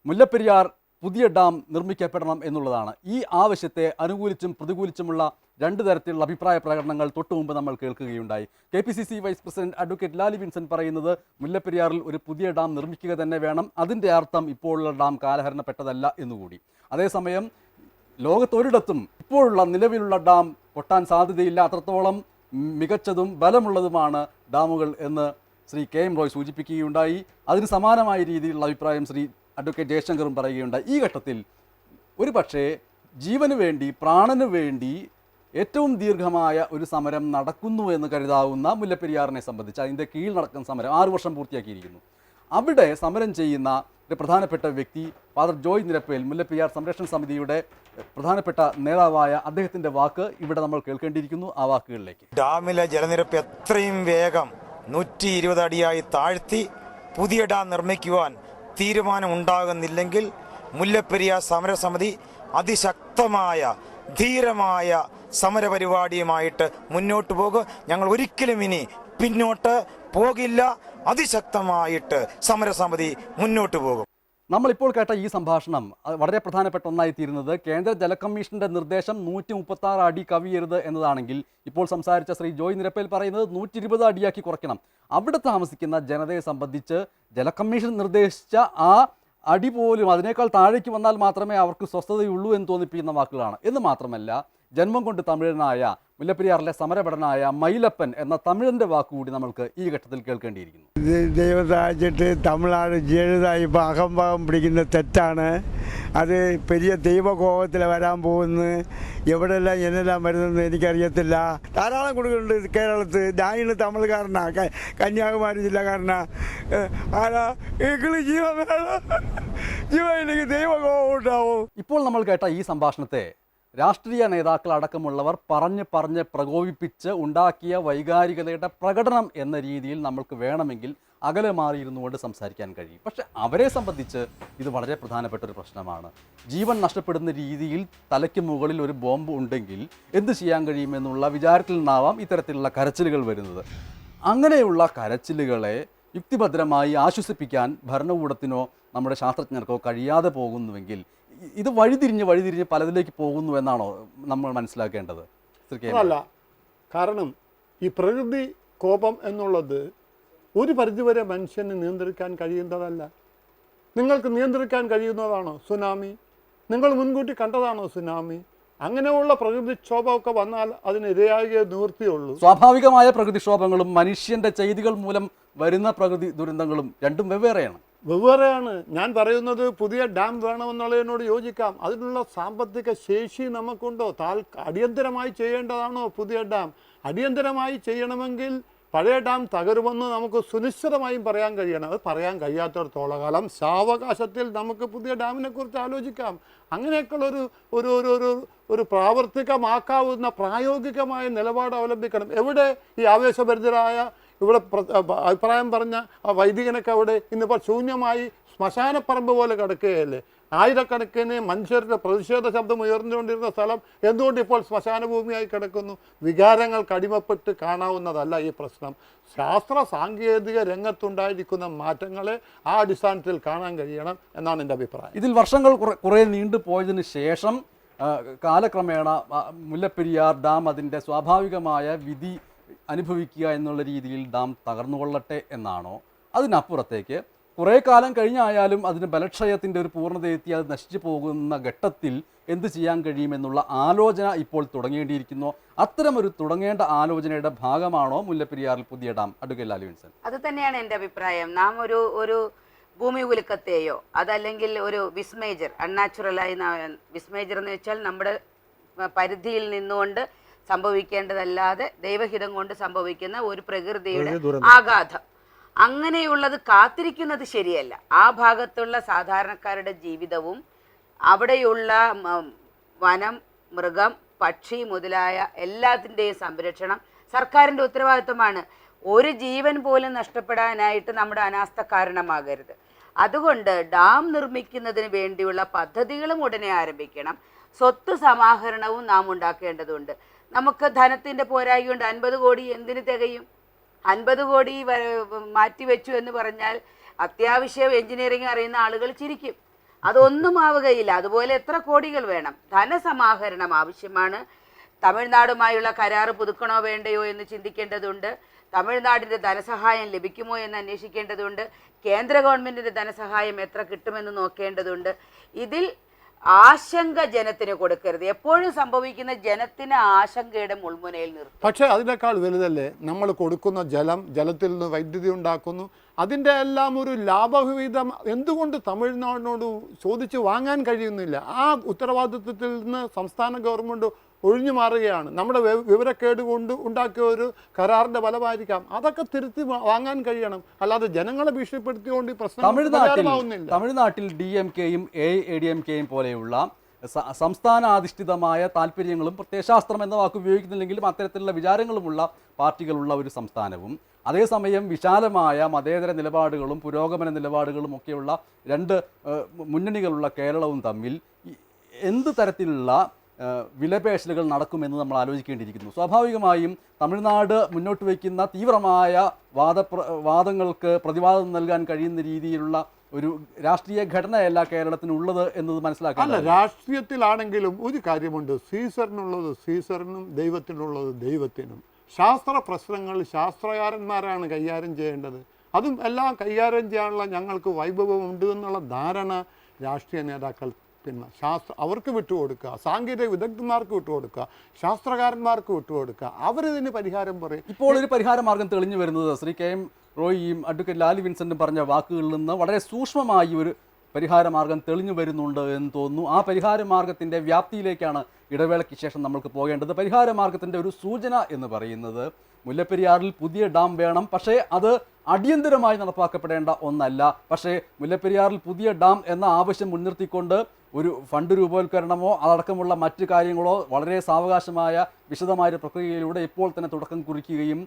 മുല്ലപ്പെരിയാർ പുതിയ ഡാം നിർമ്മിക്കപ്പെടണം എന്നുള്ളതാണ്. ഈ ആവശ്യത്തെ അനുകൂലിച്ചും പ്രതികൂലിച്ചുമുള്ള രണ്ട് തരത്തിലുള്ള അഭിപ്രായ പ്രകടനങ്ങൾ തൊട്ടു മുമ്പ് നമ്മൾ കേൾക്കുകയുണ്ടായി. K P C C vice president advocate Lali Vincent പറയുന്നത് മുല്ലപ്പെരിയാറിൽ ഒരു പുതിയ ഡാം നിർമ്മിക്കുക തന്നെ വേണം. അതിന്റെ അർത്ഥം ഇപ്പോഴുള്ള ഡാം കാലഹരണപ്പെട്ടതല്ല എന്നുകൂടി. അതേസമയം ലോകത്തൊരിടത്തും ഇപ്പോഴുള്ള നിലവിലുള്ള ഡാം പൊട്ടാൻ സാധ്യതയില്ല അത്രത്തോളം മികച്ചതും ബലമുള്ളതുമാണ് ഡാമുകൾ എന്ന് ശ്രീ കെ എം റോയ് സൂചിപ്പിക്കുകയുണ്ടായി. അതിന് സമാനമായ രീതിയിലുള്ള അഭിപ്രായം ശ്രീ അഡ്വക്കേറ്റ് ജയശങ്കറും പറയുകയുണ്ടായി. ഈ ഘട്ടത്തിൽ ഒരു പക്ഷേ ജീവന് വേണ്ടി പ്രാണന് വേണ്ടി ഏറ്റവും ദീർഘമായ ഒരു സമരം നടക്കുന്നു എന്ന് കരുതാവുന്ന മുല്ലപ്പെരിയാറിനെ സംബന്ധിച്ച് അതിന്റെ കീഴിൽ നടക്കുന്ന സമരം ആറ് വർഷം പൂർത്തിയാക്കിയിരിക്കുന്നു. അവിടെ സമരം ചെയ്യുന്ന ഒരു പ്രധാനപ്പെട്ട വ്യക്തി ഫാദർ ജോയ് നിരപ്പേൽ മുല്ലപ്പെരിയാർ സംരക്ഷണ സമിതിയുടെ പ്രധാനപ്പെട്ട നേതാവായ അദ്ദേഹത്തിന്റെ വാക്ക് ഇവിടെ നമ്മൾ കേൾക്കേണ്ടിയിരിക്കുന്നു ആ വാക്കുകളിലേക്ക്. ഡാമിലെ ജലനിരപ്പ് എത്രയും വേഗം നൂറ്റി ഇരുപത് അടിയായി താഴ്ത്തി പുതിയ ഡാം നിർമ്മിക്കുവാൻ തീരുമാനമുണ്ടാകുന്നില്ലെങ്കിൽ മുല്ലപ്പെരിയാർ സമരസമിതി അതിശക്തമായ ധീരമായ സമരപരിപാടിയുമായിട്ട് മുന്നോട്ട് പോകും. ഞങ്ങൾ ഒരിക്കലും ഇനി പിന്നോട്ട് പോകില്ല. അതിശക്തമായിട്ട് സമരസമിതി മുന്നോട്ട് പോകും. നമ്മളിപ്പോൾ കേട്ട ഈ സംഭാഷണം വളരെ പ്രധാനപ്പെട്ട ഒന്നായി തീരുന്നത് കേന്ദ്ര ജലകമ്മീഷന്റെ നിർദ്ദേശം നൂറ്റി മുപ്പത്തി ആറ് അടി കവിയരുത് എന്നതാണെങ്കിൽ ഇപ്പോൾ സംസാരിച്ച ശ്രീ ജോയ് നിരപ്പേൽ പറയുന്നത് നൂറ്റി ഇരുപത് അടിയാക്കി കുറയ്ക്കണം. അവിടെ താമസിക്കുന്ന ജനതയെ സംബന്ധിച്ച് ജലകമ്മീഷൻ നിർദ്ദേശിച്ച ആ അടി പോലും അതിനേക്കാൾ താഴേക്ക് വന്നാൽ മാത്രമേ അവർക്ക് സ്വസ്ഥതയുള്ളൂ എന്ന് തോന്നിപ്പിക്കുന്ന വാക്കുകളാണ്. എന്ന് മാത്രമല്ല ജന്മം കൊണ്ട് തമിഴനായ മുല്ലപ്പെരിയാറിലെ സമരഭടനായ മൈലപ്പൻ എന്ന തമിഴന്റെ വാക്കുകൂടി നമ്മൾക്ക് ഈ ഘട്ടത്തിൽ കേൾക്കേണ്ടിയിരിക്കുന്നു. ദൈവത്തെ അയച്ചിട്ട് തമിഴ്നാട് ജീവിതമായി ഇപ്പോൾ അഹംഭാവം പിടിക്കുന്ന തെറ്റാണ്. അത് പെരിയ ദൈവകോപത്തിൽ വരാൻ പോകുന്നു. എവിടെല്ലാം എന്നെല്ലാം വരുന്നെന്ന് എനിക്കറിയത്തില്ല. ധാരാളം കുടുകളുണ്ട് കേരളത്തിൽ ഞാനിന്ന് തമിഴ്കാരനാ. കന്യാകുമാരി ജില്ലക്കാരനാ. ആരാ? ജീവൻ ജീവൻ എനിക്ക് ദൈവകോപം ഉണ്ടാവും. ഇപ്പോൾ നമ്മൾ കേട്ട ഈ സംഭാഷണത്തെ രാഷ്ട്രീയ നേതാക്കൾ അടക്കമുള്ളവർ പറഞ്ഞ് പറഞ്ഞ് പ്രകോപിപ്പിച്ച് ഉണ്ടാക്കിയ വൈകാരികതയുടെ പ്രകടനം എന്ന രീതിയിൽ നമ്മൾക്ക് വേണമെങ്കിൽ അകലെ മാറിയിരുന്നു കൊണ്ട് സംസാരിക്കാൻ കഴിയും. പക്ഷെ അവരെ സംബന്ധിച്ച് ഇത് വളരെ പ്രധാനപ്പെട്ട ഒരു പ്രശ്നമാണ്. ജീവൻ നഷ്ടപ്പെടുന്ന രീതിയിൽ തലയ്ക്ക് മുകളിൽ ഒരു ബോംബ് ഉണ്ടെങ്കിൽ എന്ത് ചെയ്യാൻ കഴിയുമെന്നുള്ള വിചാരത്തിൽ നിന്നാവാം ഇത്തരത്തിലുള്ള കരച്ചിലുകൾ വരുന്നത്. അങ്ങനെയുള്ള കരച്ചിലുകളെ യുക്തിഭദ്രമായി ആശ്വസിപ്പിക്കാൻ ഭരണകൂടത്തിനോ നമ്മുടെ ശാസ്ത്രജ്ഞർക്കോ കഴിയാതെ പോകുന്നുവെങ്കിൽ ഇത് വഴിതിരിഞ്ഞ് വഴിതിരിഞ്ഞ് പലതിലേക്ക് പോകുന്നു എന്നാണോ നമ്മൾ മനസ്സിലാക്കേണ്ടത്. അതല്ല. കാരണം ഈ പ്രകൃതി കോപം എന്നുള്ളത് ഒരു പരിധിവരെ മനുഷ്യന് നിയന്ത്രിക്കാൻ കഴിയുന്നതല്ല. നിങ്ങൾക്ക് നിയന്ത്രിക്കാൻ കഴിയുന്നതാണോ സുനാമി? നിങ്ങൾ മുൻകൂട്ടി കണ്ടതാണോ സുനാമി? അങ്ങനെയുള്ള പ്രകൃതിക്ഷോഭമൊക്കെ വന്നാൽ അതിന് ഇരയാകിയ നിവൃത്തിയുള്ളൂ. സ്വാഭാവികമായ പ്രകൃതിക്ഷോഭങ്ങളും മനുഷ്യന്റെ ചെയ്തികൾ മൂലം വരുന്ന പ്രകൃതി ദുരന്തങ്ങളും രണ്ടും വെവ്വേറെയാണ്. വെവ്വേറെയാണ്. ഞാൻ പറയുന്നത് പുതിയ ഡാം വേണമെന്നുള്ളതിനോട് യോജിക്കാം. അതിനുള്ള സാമ്പത്തിക ശേഷി നമുക്കുണ്ടോ? താൽ അടിയന്തരമായി ചെയ്യേണ്ടതാണോ പുതിയ ഡാം? അടിയന്തരമായി ചെയ്യണമെങ്കിൽ പഴയ ഡാം തകരുമെന്ന് നമുക്ക് സുനിശ്ചിതമായും പറയാൻ കഴിയണം. അത് പറയാൻ കഴിയാത്തിടത്തോളം കാലം സാവകാശത്തിൽ നമുക്ക് പുതിയ ഡാമിനെ കുറിച്ച് ആലോചിക്കാം. അങ്ങനെയൊക്കെയുള്ള ഒരു ഒരു ഒരു ഒരു ഒരു പ്രാവർത്തികമാക്കാവുന്ന പ്രായോഗികമായ നിലപാട് അവലംബിക്കണം. എവിടെ ഈ ആവേശഭരിതരായ ഇവിടെ അഭിപ്രായം പറഞ്ഞ ആ വൈദികനൊക്കെ അവിടെ ഇന്നിപ്പോൾ ശൂന്യമായി ശ്മശാനപ്പറമ്പ് പോലെ കിടക്കുകയല്ലേ? ആയിരക്കണക്കിന് മനുഷ്യരുടെ പ്രതിഷേധ ശബ്ദം ഉയർന്നുകൊണ്ടിരുന്ന സ്ഥലം എന്തുകൊണ്ട് ഇപ്പോൾ ശ്മശാന ഭൂമിയായി കിടക്കുന്നു? വികാരങ്ങൾ കടിമപ്പെട്ട് കാണാവുന്നതല്ല ഈ പ്രശ്നം. ശാസ്ത്ര സാങ്കേതിക രംഗത്തുണ്ടായിരിക്കുന്ന മാറ്റങ്ങളെ ആ അടിസ്ഥാനത്തിൽ കാണാൻ കഴിയണം എന്നാണ് എന്റെ അഭിപ്രായം. ഇതിൽ വർഷങ്ങൾ കുറെ നീണ്ടു പോയതിന് ശേഷം കാലക്രമേണ മുല്ലപ്പെരിയാർ ഡാം അതിന്റെ സ്വാഭാവികമായ വിധി അനുഭവിക്കുക എന്നുള്ള രീതിയിൽ ഡാം തകർന്നുകൊള്ളട്ടെ എന്നാണോ? അതിനപ്പുറത്തേക്ക് കുറേ കാലം കഴിഞ്ഞായാലും അതിന് ബലക്ഷയത്തിന്റെ ഒരു പൂർണതയെത്തി അത് നശിച്ചു പോകുന്ന ഘട്ടത്തിൽ എന്ത് ചെയ്യാൻ കഴിയുമെന്നുള്ള ആലോചന ഇപ്പോൾ തുടങ്ങേണ്ടിയിരിക്കുന്നു. അത്തരമൊരു തുടങ്ങേണ്ട ആലോചനയുടെ ഭാഗമാണോ മുല്ലപ്പെരിയാറിൽ പുതിയ ഡാം? അഡ്വക്കേറ്റ് വിൻസൺ അത് തന്നെയാണ് എന്റെ അഭിപ്രായം. നാം ഒരു ഒരു ഭൂമി ഉലുക്കത്തെയോ അതല്ലെങ്കിൽ ഒരു വിസ്മേജർ അൺനാച്ചുറലായി വിസ്മേജർ എന്ന് വെച്ചാൽ നമ്മുടെ പരിധിയിൽ നിന്നുകൊണ്ട് സംഭവിക്കേണ്ടതല്ലാതെ ദൈവഹിതം കൊണ്ട് സംഭവിക്കുന്ന ഒരു പ്രകൃതിയുടെ. ആഘാതം. അങ്ങനെയുള്ളത് കാത്തിരിക്കുന്നത് ശരിയല്ല. ആ ഭാഗത്തുള്ള സാധാരണക്കാരുടെ ജീവിതവും അവിടെയുള്ള വനം മൃഗം പക്ഷി മുതലായ എല്ലാത്തിന്റെയും സംരക്ഷണം സർക്കാരിന്റെ ഉത്തരവാദിത്വമാണ്. ഒരു ജീവൻ പോലും നഷ്ടപ്പെടാനായിട്ട് നമ്മുടെ അനാസ്ഥ കാരണമാകരുത്. അതുകൊണ്ട് ഡാം നിർമ്മിക്കുന്നതിന് വേണ്ടിയുള്ള പദ്ധതികളും ഉടനെ ആരംഭിക്കണം. സ്വത്ത് സമാഹരണവും നാം ഉണ്ടാക്കേണ്ടതുണ്ട്. നമുക്ക് ധനത്തിന്റെ പോരായ്മ കൊണ്ട് അൻപത് കോടി എന്തിന് തികയും? അൻപത് കോടി മാറ്റി വെച്ചു എന്ന് പറഞ്ഞാൽ അത്യാവശ്യം എഞ്ചിനീയറിംഗ് അറിയുന്ന ആളുകൾ ചിരിക്കും. അതൊന്നും ആവുകയില്ല. അതുപോലെ എത്ര കോടികൾ വേണം? ധനസമാഹരണം ആവശ്യമാണ്. തമിഴ്നാടുമായുള്ള കരാറ് പുതുക്കണോ വേണ്ടയോ എന്ന് ചിന്തിക്കേണ്ടതുണ്ട്. തമിഴ്നാടിന്റെ ധനസഹായം ലഭിക്കുമോ എന്ന് അന്വേഷിക്കേണ്ടതുണ്ട്. കേന്ദ്ര ഗവൺമെന്റിന്റെ ധനസഹായം എത്ര കിട്ടുമെന്ന് നോക്കേണ്ടതുണ്ട്. ഇതിൽ ആശങ്ക ജനത്തിന് കൊടുക്കരുത്. എപ്പോഴും സംഭവിക്കുന്ന ജനത്തിന് ആശങ്കയുടെ മുൾമുനയിൽ നിർത്തും. പക്ഷേ അതിനേക്കാൾ വലുതല്ലേ? നമ്മൾ കൊടുക്കുന്ന ജലം ജലത്തിൽ നിന്ന് വൈദ്യുതി ഉണ്ടാക്കുന്നു. അതിന്റെ എല്ലാം ഒരു ലാഭവിഹിതം എന്തുകൊണ്ട് തമിഴ്നാടിനോട് ചോദിച്ച് വാങ്ങാൻ കഴിയുന്നില്ല? ആ ഉത്തരവാദിത്വത്തിൽ നിന്ന് സംസ്ഥാന ഗവൺമെന്റ് ഒഴിഞ്ഞു മാറുകയാണ്. നമ്മുടെ വിവരക്കേട് കൊണ്ട് ഉണ്ടാക്കിയ ഒരു കരാറിന്റെ ഫലമായിരിക്കാം. അതൊക്കെ തിരുത്തി വാങ്ങാൻ കഴിയണം. അല്ലാതെ ജനങ്ങളെ ഭീഷണിപ്പെടുത്തിക്കൊണ്ട് ഈ പ്രശ്നം തമിഴ്നാട്ടിൽ തമിഴ്നാട്ടിൽ ഡി എം കെയും എ എ ഡി എം കെയും പോലെയുള്ള സംസ്ഥാനാധിഷ്ഠിതമായ താല്പര്യങ്ങളും പ്രത്യയശാസ്ത്രം എന്ന വാക്ക് ഉപയോഗിക്കുന്നില്ലെങ്കിലും അത്തരത്തിലുള്ള വിചാരങ്ങളുമുള്ള പാർട്ടികളുള്ള ഒരു സംസ്ഥാനവും. അതേസമയം വിശാലമായ മതേതര നിലപാടുകളും പുരോഗമന നിലപാടുകളും ഒക്കെയുള്ള രണ്ട് മുന്നണികളുള്ള കേരളവും തമ്മിൽ എന്ത് തരത്തിലുള്ള വിലപേശലുകൾ നടക്കുമെന്ന് നമ്മൾ ആലോചിക്കേണ്ടിയിരിക്കുന്നു. സ്വാഭാവികമായും തമിഴ്നാട് മുന്നോട്ട് വയ്ക്കുന്ന തീവ്രമായ വാദ വാദങ്ങൾക്ക് പ്രതിവാദം നൽകാൻ കഴിയുന്ന രീതിയിലുള്ള ഒരു രാഷ്ട്രീയ ഘടനയല്ല കേരളത്തിനുള്ളത് എന്നത് മനസ്സിലാക്കാം അല്ല രാഷ്ട്രീയത്തിലാണെങ്കിലും ഒരു കാര്യമുണ്ട്. സീസറിനുള്ളത് സീസറിനും ദൈവത്തിനുള്ളത് ദൈവത്തിനും. ശാസ്ത്ര പ്രശ്നങ്ങൾ ശാസ്ത്രകാരന്മാരാണ് കൈകാര്യം ചെയ്യേണ്ടത്. അതും എല്ലാം കൈകാര്യം ചെയ്യാനുള്ള ഞങ്ങൾക്ക് വൈഭവം ഉണ്ട് എന്നുള്ള ധാരണ രാഷ്ട്രീയ നേതാക്കൾ പിന്നെ ശാസ്ത്ര അവർക്ക് വിട്ടുകൊടുക്കുക സാങ്കേതിക വിദഗ്ധന്മാർക്ക് വിട്ടുകൊടുക്കുക ശാസ്ത്രകാരന്മാർക്ക് വിട്ടുകൊടുക്കുക അവരിതിന് പരിഹാരം പറയും. ഇപ്പോൾ ഒരു പരിഹാര മാർഗം തെളിഞ്ഞു വരുന്നത് ശ്രീ കെ എം റോയിയും അഡ്വക്കേറ്റ് ലാലി വിൻസെന്റും പറഞ്ഞ വാക്കുകളിൽ നിന്ന് വളരെ സൂക്ഷ്മമായി ഒരു പരിഹാര മാർഗം തെളിഞ്ഞു വരുന്നുണ്ട് എന്ന് തോന്നുന്നു. ആ പരിഹാര മാർഗത്തിന്റെ വ്യാപ്തിയിലേക്കാണ് ഇടവേളയ്ക്ക് ശേഷം നമ്മൾക്ക് പോകേണ്ടത്. പരിഹാര മാർഗത്തിന്റെ ഒരു സൂചന എന്ന് പറയുന്നത് മുല്ലപ്പെരിയാറിൽ പുതിയ ഡാം വേണം. പക്ഷേ അത് അടിയന്തരമായി നടപ്പാക്കപ്പെടേണ്ട ഒന്നല്ല. പക്ഷേ മുല്ലപ്പെരിയാറിൽ പുതിയ ഡാം എന്ന ആവശ്യം മുൻനിർത്തിക്കൊണ്ട് ഒരു ഫണ്ട് രൂപവൽക്കരണമോ അതടക്കമുള്ള മറ്റു കാര്യങ്ങളോ വളരെ സാവകാശമായ വിശദമായ പ്രക്രിയയിലൂടെ ഇപ്പോൾ തന്നെ തുടക്കം കുറിക്കുകയും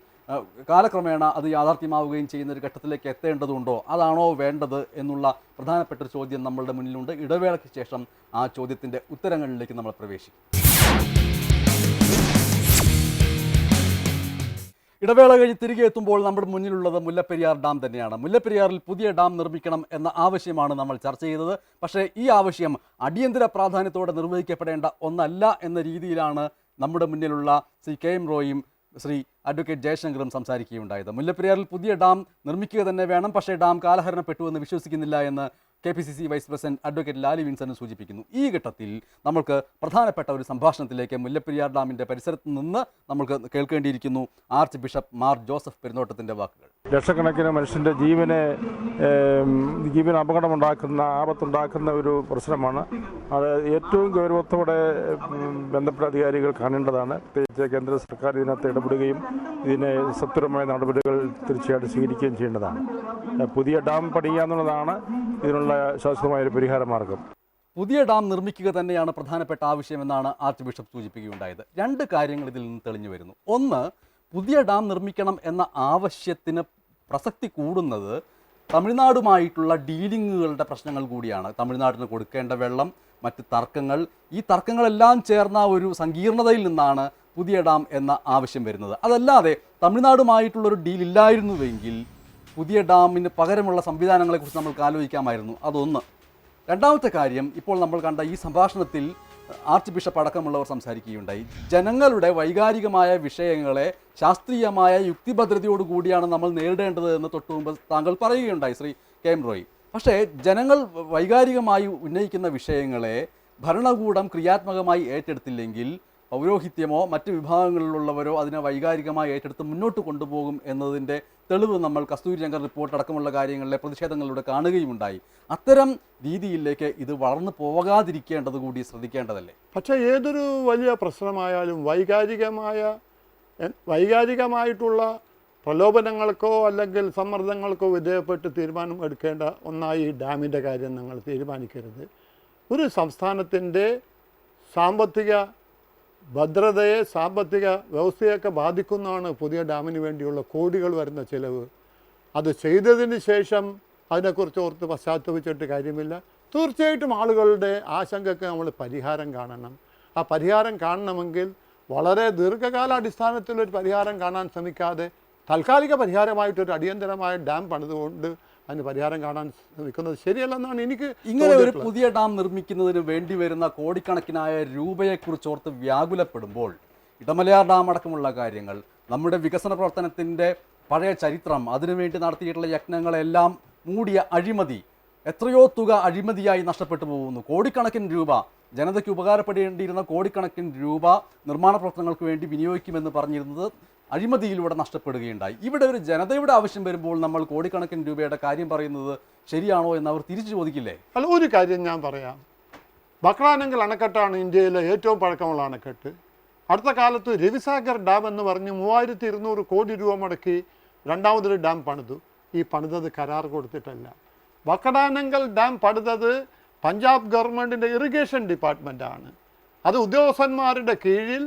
കാലക്രമേണ അത് യാഥാർത്ഥ്യമാവുകയും ചെയ്യുന്ന ഒരു ഘട്ടത്തിലേക്ക് എത്തേണ്ടതുണ്ടോ? അതാണോ വേണ്ടത് എന്നുള്ള പ്രധാനപ്പെട്ട ചോദ്യം നമ്മളുടെ മുന്നിലുണ്ട്. ഇടവേളയ്ക്ക് ശേഷം ആ ചോദ്യത്തിന്റെ ഉത്തരങ്ങളിലേക്ക് നമ്മൾ പ്രവേശിക്കും. ഇടവേള കഴിഞ്ഞ് തിരികെ എത്തുമ്പോൾ നമ്മുടെ മുന്നിലുള്ളത് മുല്ലപ്പെരിയാർ ഡാം തന്നെയാണ്. മുല്ലപ്പെരിയാറിൽ പുതിയ ഡാം നിർമ്മിക്കണം എന്ന ആവശ്യമാണ് നമ്മൾ ചർച്ച ചെയ്തത്. പക്ഷേ ഈ ആവശ്യം അടിയന്തര പ്രാധാന്യത്തോടെ നിർവഹിക്കപ്പെടേണ്ട ഒന്നല്ല എന്ന രീതിയിലാണ് നമ്മുടെ മുന്നിലുള്ള ശ്രീ കെ എം റോയും ശ്രീ അഡ്വക്കേറ്റ് ജയശങ്കറും സംസാരിക്കുകയുണ്ടായത്. മുല്ലപ്പെരിയാറിൽ പുതിയ ഡാം നിർമ്മിക്കുക തന്നെ വേണം പക്ഷേ ഡാം കാലഹരണപ്പെട്ടു എന്ന് വിശ്വസിക്കുന്നില്ല എന്ന് K P C C vice president advocate Lali വിൻസനും സൂചിപ്പിക്കുന്നു. ഈ ഘട്ടത്തിൽ നമ്മൾക്ക് പ്രധാനപ്പെട്ട ഒരു സംഭാഷണത്തിലേക്ക് മുല്ലപ്പെരിയാർ ഡാമിന്റെ പരിസരത്ത് നിന്ന് നമുക്ക് കേൾക്കേണ്ടിയിരിക്കുന്നു. ആർച്ച് ബിഷപ്പ് മാർ ജോസഫ് പെരുന്നോട്ടത്തിന്റെ വാക്കുകൾ. ലക്ഷക്കണക്കിന് മനുഷ്യന്റെ ജീവനെ ജീവൻ അപകടമുണ്ടാക്കുന്ന ആപത്തുണ്ടാക്കുന്ന ഒരു പ്രശ്നമാണ്. അത് ഏറ്റവും ഗൗരവത്തോടെ ബന്ധപ്പെട്ട അധികാരികൾ കാണേണ്ടതാണ്. പ്രത്യേകിച്ച് കേന്ദ്ര സർക്കാർ ഇതിനകത്ത് ഇടപെടുകയും ഇതിനെ സത്വരമായ നടപടികൾ തീർച്ചയായിട്ടും സ്വീകരിക്കുകയും ചെയ്യേണ്ടതാണ്. പുതിയ ഡാം പണിയുക എന്നുള്ളതാണ് ഇതിനുള്ള ശാശ്വതമായ ഒരു പരിഹാര മാർഗം പുതിയ ഡാം നിർമ്മിക്കുക തന്നെയാണ് പ്രധാനപ്പെട്ട ആവശ്യമെന്നാണ് ആർച്ച് ബിഷപ്പ് സൂചിപ്പിക്കുകയുണ്ടായത്. രണ്ട് കാര്യങ്ങൾ ഇതിൽ നിന്ന് തെളിഞ്ഞു വരുന്നു. ഒന്ന് പുതിയ ഡാം നിർമ്മിക്കണം എന്ന ആവശ്യത്തിന് പ്രസക്തി കൂടുന്നത് തമിഴ്നാടുമായിട്ടുള്ള ഡീലിങ്ങുകളുടെ പ്രശ്നങ്ങൾ കൂടിയാണ്. തമിഴ്നാടിന് കൊടുക്കേണ്ട വെള്ളം മറ്റ് തർക്കങ്ങൾ ഈ തർക്കങ്ങളെല്ലാം ചേർന്ന ഒരു സങ്കീർണതയിൽ നിന്നാണ് പുതിയ ഡാം എന്ന ആവശ്യം വരുന്നത്. അതല്ലാതെ തമിഴ്നാടുമായിട്ടുള്ളൊരു ഡീൽ ഇല്ലായിരുന്നുവെങ്കിൽ പുതിയ ഡാമിന് പകരമുള്ള സംവിധാനങ്ങളെക്കുറിച്ച് നമ്മൾക്ക് ആലോചിക്കാമായിരുന്നു. അതൊന്ന്. രണ്ടാമത്തെ കാര്യം ഇപ്പോൾ നമ്മൾ കണ്ട ഈ സംഭാഷണത്തിൽ ആർച്ച് ബിഷപ്പ് അടക്കമുള്ളവർ സംസാരിക്കുകയുണ്ടായി. ജനങ്ങളുടെ വൈകാരികമായ വിഷയങ്ങളെ ശാസ്ത്രീയമായ യുക്തിഭദ്രതയോടുകൂടിയാണ് നമ്മൾ നേരിടേണ്ടത് എന്ന് തൊട്ടു മുമ്പ് താങ്കൾ പറയുകയുണ്ടായി ശ്രീ കെ എം റോയ്. പക്ഷേ ജനങ്ങൾ വൈകാരികമായി ഉന്നയിക്കുന്ന വിഷയങ്ങളെ ഭരണകൂടം ക്രിയാത്മകമായി ഏറ്റെടുത്തില്ലെങ്കിൽ പൗരോഹിത്യമോ മറ്റ് വിഭാഗങ്ങളിലുള്ളവരോ അതിനെ വൈകാരികമായി ഏറ്റെടുത്ത് മുന്നോട്ട് കൊണ്ടുപോകും എന്നതിന്റെ തെളിവ് നമ്മൾ കസ്തൂരി രംഗ റിപ്പോർട്ട് അടക്കമുള്ള കാര്യങ്ങളിലെ പ്രതിഷേധങ്ങളിലൂടെ കാണുകയുമുണ്ടായി. അത്തരം രീതിയിലേക്ക് ഇത് വളർന്നു പോകാതിരിക്കേണ്ടത് കൂടി ശ്രദ്ധിക്കേണ്ടതല്ലേ? പക്ഷേ ഏതൊരു വലിയ പ്രശ്നമായാലും വൈകാരികമായ വൈകാരികമായിട്ടുള്ള പ്രലോഭനങ്ങൾക്കോ അല്ലെങ്കിൽ സമ്മർദ്ദങ്ങൾക്കോ വിധേയപ്പെട്ട് തീരുമാനം എടുക്കേണ്ട ഒന്നായി ഡാമിന്റെ കാര്യം നിങ്ങൾ തീരുമാനിക്കരുത്. ഒരു സംസ്ഥാനത്തിന്റെ സാമ്പത്തിക ഭദ്രതയെ സാമ്പത്തിക വ്യവസ്ഥയൊക്കെ ബാധിക്കുന്നതാണ് പുതിയ ഡാമിന് വേണ്ടിയുള്ള കോടികൾ വരുന്ന ചിലവ്. അത് ചെയ്തതിന് ശേഷം അതിനെക്കുറിച്ച് ഓർത്ത് പശ്ചാത്തപിച്ചിട്ട് കാര്യമില്ല. തീർച്ചയായിട്ടും ആളുകളുടെ ആശങ്കയ്ക്ക് നമ്മൾ പരിഹാരം കാണണം. ആ പരിഹാരം കാണണമെങ്കിൽ വളരെ ദീർഘകാല അടിസ്ഥാനത്തിൽ ഒരു പരിഹാരം കാണാൻ ശ്രമിക്കാതെ താൽക്കാലിക പരിഹാരമായിട്ടൊരു അടിയന്തരമായ ഡാം പണിതുകൊണ്ട് അതിന് പരിഹാരം കാണാൻ നിൽക്കുന്നത് ശരിയല്ലെന്നാണ് എനിക്ക് ഇങ്ങനെ ഒരു പുതിയ ഡാം നിർമ്മിക്കുന്നതിന് വേണ്ടി വരുന്ന കോടിക്കണക്കിനായ രൂപയെക്കുറിച്ച് ഓർത്ത് വ്യാകുലപ്പെടുമ്പോൾ ഇടമലയാർ ഡാം അടക്കമുള്ള കാര്യങ്ങൾ നമ്മുടെ വികസന പ്രവർത്തനത്തിന്റെ പഴയ ചരിത്രം അതിനുവേണ്ടി നടത്തിയിട്ടുള്ള യജ്ഞങ്ങളെല്ലാം മൂടിയ അഴിമതി എത്രയോ തുക അഴിമതിയായി നഷ്ടപ്പെട്ടു പോകുന്നു. കോടിക്കണക്കിന് രൂപ ജനതയ്ക്ക് ഉപകാരപ്പെടേണ്ടിയിരുന്ന കോടിക്കണക്കിന് രൂപ നിർമ്മാണ പ്രവർത്തനങ്ങൾക്ക് വേണ്ടി വിനിയോഗിക്കുമെന്ന് പറഞ്ഞിരുന്നത് അഴിമതിയിലൂടെ നഷ്ടപ്പെടുകയുണ്ടായി. ഇവിടെ ഒരു ജനതയുടെ ആവശ്യം വരുമ്പോൾ നമ്മൾ കോടിക്കണക്കിന് രൂപയുടെ കാര്യം പറയുന്നത് ശരിയാണോ എന്ന് അവർ തിരിച്ചു ചോദിക്കില്ലേ? അല്ല ഒരു കാര്യം ഞാൻ പറയാം. ബക്രാനങ്കൽ അണക്കെട്ടാണ് ഇന്ത്യയിലെ ഏറ്റവും പഴക്കമുള്ള അണക്കെട്ട്. അടുത്ത കാലത്ത് രവിസാഗർ ഡാം എന്ന് പറഞ്ഞ് മൂവായിരത്തി ഇരുന്നൂറ് കോടി രൂപ മുടക്കി രണ്ടാമതൊരു ഡാം പണിതു. ഈ പണിതത് കരാർ കൊടുത്തിട്ടല്ല. ബക്കടാനങ്കൽ ഡാം പണിതത് പഞ്ചാബ് ഗവൺമെന്റിന്റെ ഇറിഗേഷൻ ഡിപ്പാർട്ട്മെന്റാണ് അത് ഉദ്യോഗസ്ഥന്മാരുടെ കീഴിൽ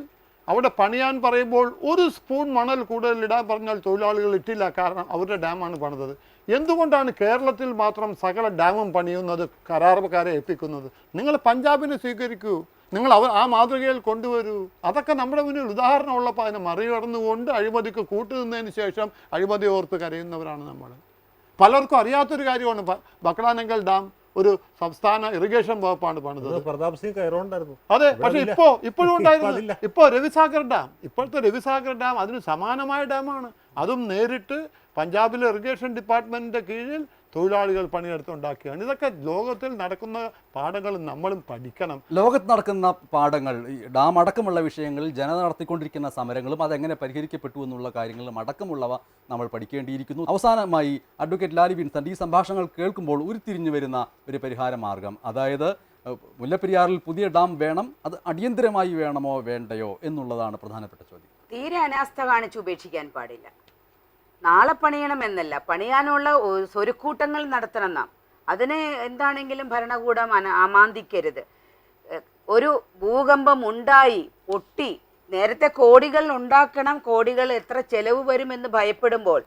അവിടെ പണിയാൻ പറയുമ്പോൾ ഒരു സ്പൂൺ മണൽ കൂടുതൽ ഇടാൻ പറഞ്ഞാൽ തൊഴിലാളികൾ ഇട്ടില്ല കാരണം അവരുടെ ഡാമാണ് പണിതത്. എന്തുകൊണ്ടാണ് കേരളത്തിൽ മാത്രം സകല ഡാമും പണിയുന്നത് കരാറുകാരെ ഏൽപ്പിക്കുന്നത്? നിങ്ങൾ പഞ്ചാബിനെ സ്വീകരിക്കൂ. നിങ്ങൾ അവർ ആ മാതൃകയിൽ കൊണ്ടുവരൂ. അതൊക്കെ നമ്മുടെ മുന്നിൽ ഉദാഹരണമുള്ളപ്പോൾ അതിനെ മറികടന്നുകൊണ്ട് അഴിമതിക്ക് കൂട്ടുനിന്നതിന് ശേഷം അഴിമതി ഓർത്ത് കരയുന്നവരാണ് നമ്മൾ. പലർക്കും അറിയാത്തൊരു കാര്യമാണ് ബക്രാനങ്കൽ ഡാം. ഒരു സംസ്ഥാന ഇറിഗേഷൻ വകുപ്പാണ് പണിതത് പ്രതാപ് സിംഗ് കയറുണ്ടായിരുന്നു അതെ പക്ഷെ. ഇപ്പോ ഇപ്പോഴും ഇപ്പോ ഉണ്ടായിരുന്നു. ഇപ്പോ രവിസാഗർ ഡാം ഇപ്പോഴത്തെ രവിസാഗർ ഡാം അതിന് സമാനമായ ഡാമാണ് അതും നേരിട്ട് പഞ്ചാബിലെ ഇറിഗേഷൻ ഡിപ്പാർട്ട്മെന്റിന്റെ കീഴിൽ തൊഴിലാളികൾ പണിയെടുത്തുണ്ടാക്കുകയാണ് ഇതൊക്കെ ലോകത്തിൽ നടക്കുന്ന പാഠങ്ങൾ നമ്മളും പഠിക്കണം. ലോകത്ത് നടക്കുന്ന പാഠങ്ങൾ ഈ ഡാം അടക്കമുള്ള വിഷയങ്ങളിൽ ജനത നടത്തിക്കൊണ്ടിരിക്കുന്ന സമരങ്ങളും അതെങ്ങനെ പരിഹരിക്കപ്പെട്ടു എന്നുള്ള കാര്യങ്ങളും അടക്കമുള്ളവ നമ്മൾ പഠിക്കേണ്ടിയിരിക്കുന്നു. അവസാനമായി അഡ്വക്കേറ്റ് ലാലി വിൻസെന്റ് ഈ സംഭാഷണങ്ങൾ കേൾക്കുമ്പോൾ ഉരുത്തിരിഞ്ഞു വരുന്ന ഒരു പരിഹാര മാർഗം. അതായത് മുല്ലപ്പെരിയാറിൽ പുതിയ ഡാം വേണം അത് അടിയന്തരമായി വേണമോ വേണ്ടയോ എന്നുള്ളതാണ് പ്രധാനപ്പെട്ട ചോദ്യം. തീരെ അനാസ്ഥ കാണിച്ച് ഉപേക്ഷിക്കാൻ പാടില്ല. നാളെ പണിയണം എന്നല്ല പണിയാനുള്ള സ്വരുക്കൂട്ടങ്ങൾ നടത്തണം നാം. അതിന് എന്താണെങ്കിലും ഭരണകൂടം അന അമാന്തിക്കരുത്. ഒരു ഭൂകമ്പം ഉണ്ടായി ഒട്ടി നേരത്തെ കോടികൾ ഉണ്ടാക്കണം കോടികൾ എത്ര ചെലവ് വരുമെന്ന് ഭയപ്പെടുമ്പോൾ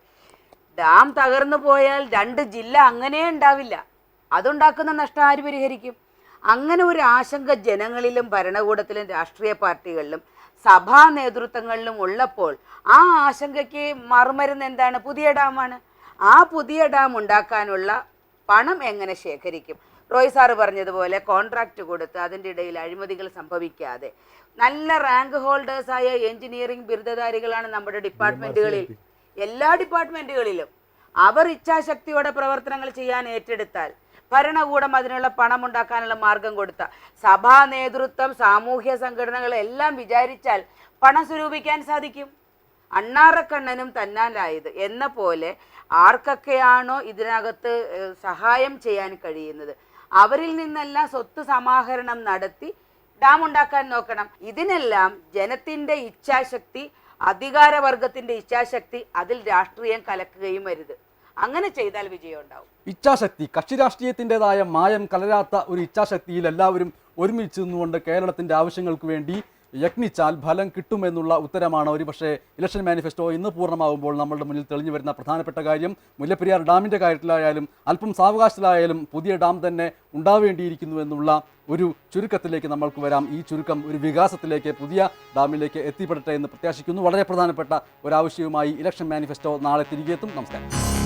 ഡാം തകർന്നു പോയാൽ രണ്ട് ജില്ല അങ്ങനെ ഉണ്ടാവില്ല. അതുണ്ടാക്കുന്ന നഷ്ടം ആര് പരിഹരിക്കും? അങ്ങനെ ഒരു ആശങ്ക ജനങ്ങളിലും ഭരണകൂടത്തിലും രാഷ്ട്രീയ പാർട്ടികളിലും സഭാ നേതൃത്വങ്ങളിലും ഉള്ളപ്പോൾ ആ ആശങ്കയ്ക്ക് മറുമരുന്ന് എന്താണ്? പുതിയ ഡാമാണ്. ആ പുതിയ ഡാം ഉണ്ടാക്കാനുള്ള പണം എങ്ങനെ ശേഖരിക്കും? റോയ് സാറ് പറഞ്ഞതുപോലെ കോൺട്രാക്റ്റ് കൊടുത്ത് അതിന്റെ ഇടയിൽ അഴിമതികൾ സംഭവിക്കാതെ. നല്ല റാങ്ക് ഹോൾഡേഴ്സായ എഞ്ചിനീയറിംഗ് ബിരുദധാരികളാണ് നമ്മുടെ ഡിപ്പാർട്ട്മെന്റുകളിൽ എല്ലാ ഡിപ്പാർട്ട്മെന്റുകളിലും അവർ ഇച്ഛാശക്തിയോടെ പ്രവർത്തനങ്ങൾ ചെയ്യാൻ ഏറ്റെടുത്താൽ ഭരണകൂടം അതിനുള്ള പണം ഉണ്ടാക്കാനുള്ള മാർഗം കൊടുത്ത. സഭാ നേതൃത്വം സാമൂഹ്യ സംഘടനകൾ എല്ലാം വിചാരിച്ചാൽ പണം സ്വരൂപിക്കാൻ സാധിക്കും. അണ്ണാറക്കണ്ണനും തന്നാലായത് എന്ന പോലെ ആർക്കൊക്കെയാണോ ഇതിനകത്ത് സഹായം ചെയ്യാൻ കഴിയുന്നത്? അവരിൽ നിന്നെല്ലാം സ്വത്ത് സമാഹരണം നടത്തി ഡാം ഉണ്ടാക്കാൻ നോക്കണം. ഇതിനെല്ലാം ജനത്തിന്റെ ഇച്ഛാശക്തി അധികാരവർഗത്തിന്റെ ഇച്ഛാശക്തി അതിൽ രാഷ്ട്രീയം കലക്കുകയും വരുത് അങ്ങനെ ചെയ്താൽ വിജയം ഉണ്ടാവും ഇച്ഛാശക്തി കക്ഷി രാഷ്ട്രീയത്തിന്റെതായ മായം കലരാത്ത ഒരു ഇച്ഛാശക്തിയിൽ എല്ലാവരും ഒരുമിച്ച് നിന്നുകൊണ്ട് കേരളത്തിന്റെ ആവശ്യങ്ങൾക്ക് വേണ്ടി യത്നിച്ചാൽ ഫലം കിട്ടുമെന്നുള്ള ഉത്തരമാണ് ഒരുപക്ഷെ ഇലക്ഷൻ മാനിഫെസ്റ്റോ ഇന്ന് പൂർണമാകുമ്പോൾ നമ്മളുടെ മുന്നിൽ തെളിഞ്ഞു വരുന്ന പ്രധാനപ്പെട്ട കാര്യം. മുല്ലപ്പെരിയാർ ഡാമിന്റെ കാര്യത്തിലായാലും അല്പം സാവകാശത്തിലായാലും പുതിയ ഡാം തന്നെ ഉണ്ടാവേണ്ടിയിരിക്കുന്നു എന്നുള്ള ഒരു ചുരുക്കത്തിലേക്ക് നമ്മൾക്ക് വരാം. ഈ ചുരുക്കം ഒരു വികാസത്തിലേക്ക് പുതിയ ഡാമിലേക്ക് എത്തിപ്പെടട്ടെ എന്ന് പ്രത്യാശിക്കുന്നു. വളരെ പ്രധാനപ്പെട്ട ഒരാവശ്യവുമായി ഇലക്ഷൻ മാനിഫെസ്റ്റോ നാളെ തിരികെത്തും നമസ്കാരം.